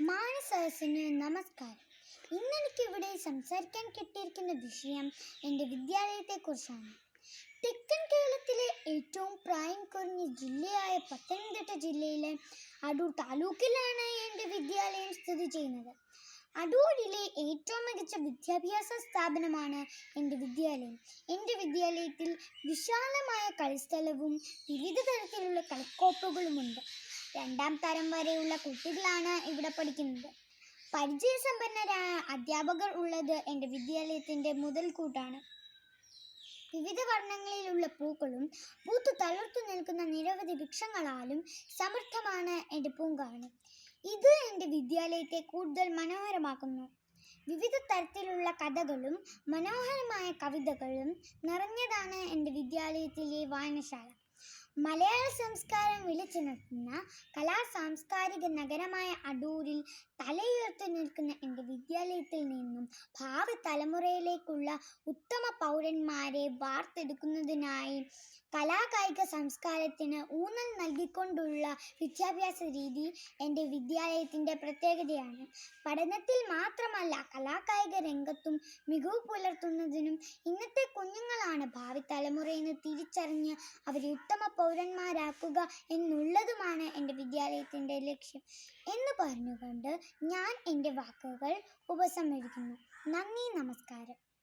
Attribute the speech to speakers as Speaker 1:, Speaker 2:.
Speaker 1: മാനസരസിന് നമസ്കാരം. ഇന്ന് ഇവിടെ സംസാരിക്കാൻ കിട്ടിയിരിക്കുന്ന വിഷയം എന്റെ വിദ്യാലയത്തെക്കുറിച്ചാണ്. തെക്കൻ കേരളത്തിലെ ഏറ്റവും പ്രായം കുറഞ്ഞ ജില്ലയായ പത്തനംതിട്ട ജില്ലയിലെ അടൂർ താലൂക്കിലാണ് എന്റെ വിദ്യാലയം സ്ഥിതി ചെയ്യുന്നത്. അടൂരിലെ ഏറ്റവും മികച്ച വിദ്യാഭ്യാസ സ്ഥാപനമാണ് എന്റെ വിദ്യാലയം. എന്റെ വിദ്യാലയത്തിൽ വിശാലമായ കളിസ്ഥലവും വിവിധ തരത്തിലുള്ള കളിക്കോപ്പുകളുമുണ്ട്. രണ്ടാം തരം വരെയുള്ള കുട്ടികളാണ് ഇവിടെ പഠിക്കുന്നത്. പരിചയസമ്പന്നരായ അധ്യാപകർ ഉള്ളത് എന്റെ വിദ്യാലയത്തിന്റെ മുതൽക്കൂട്ടാണ് വിവിധ വർണങ്ങളിലുള്ള പൂക്കളും പൂത്തു തളർത്തു നിൽക്കുന്ന നിരവധി വൃക്ഷങ്ങളാലും സമൃദ്ധമാണ് എന്റെ പൂങ്കാവനം ഇത് എന്റെ വിദ്യാലയത്തെ കൂടുതൽ മനോഹരമാക്കുന്നു. വിവിധ തരത്തിലുള്ള കഥകളും മനോഹരമായ കവിതകളും നിറഞ്ഞതാണ് എന്റെ വിദ്യാലയത്തിലെ വായനശാല. മലയാള സംസ്കാരം വിളിച്ചുണർത്തുന്ന കലാ സാംസ്കാരിക നഗരമായ അടൂരിൽ തലയുയർത്തി നിൽക്കുന്ന എന്റെ വിദ്യാലയത്തിൽ നിന്നും ഭാവി തലമുറയിലേക്കുള്ള ഉത്തമ പൗരന്മാരെ വാർത്തെടുക്കുന്നതിനായി കലാകായിക സംസ്കാരത്തിന് ഊന്നൽ നൽകിക്കൊണ്ടുള്ള വിദ്യാഭ്യാസ രീതി എന്റെ വിദ്യാലയത്തിന്റെ പ്രത്യേകതയാണ്. പഠനത്തിൽ മാത്രമല്ല കലാകായിക രംഗത്തും മികവ് പുലർത്തുന്നതിനും ഇന്നത്തെ കുഞ്ഞുങ്ങളാണ് ഭാവി തലമുറയെന്ന് തിരിച്ചറിഞ്ഞ് അവരെ ഉത്തമ പൗരന്മാരാക്കുക എന്നുള്ളതുമാണ് എന്റെ വിദ്യാലയത്തിന്റെ ലക്ഷ്യം. എന്ന് പറഞ്ഞുകൊണ്ട് ഞാൻ എന്റെ വാക്കുകൾ ഉപസംഹരിക്കുന്നു. നന്ദി നമസ്കാരം.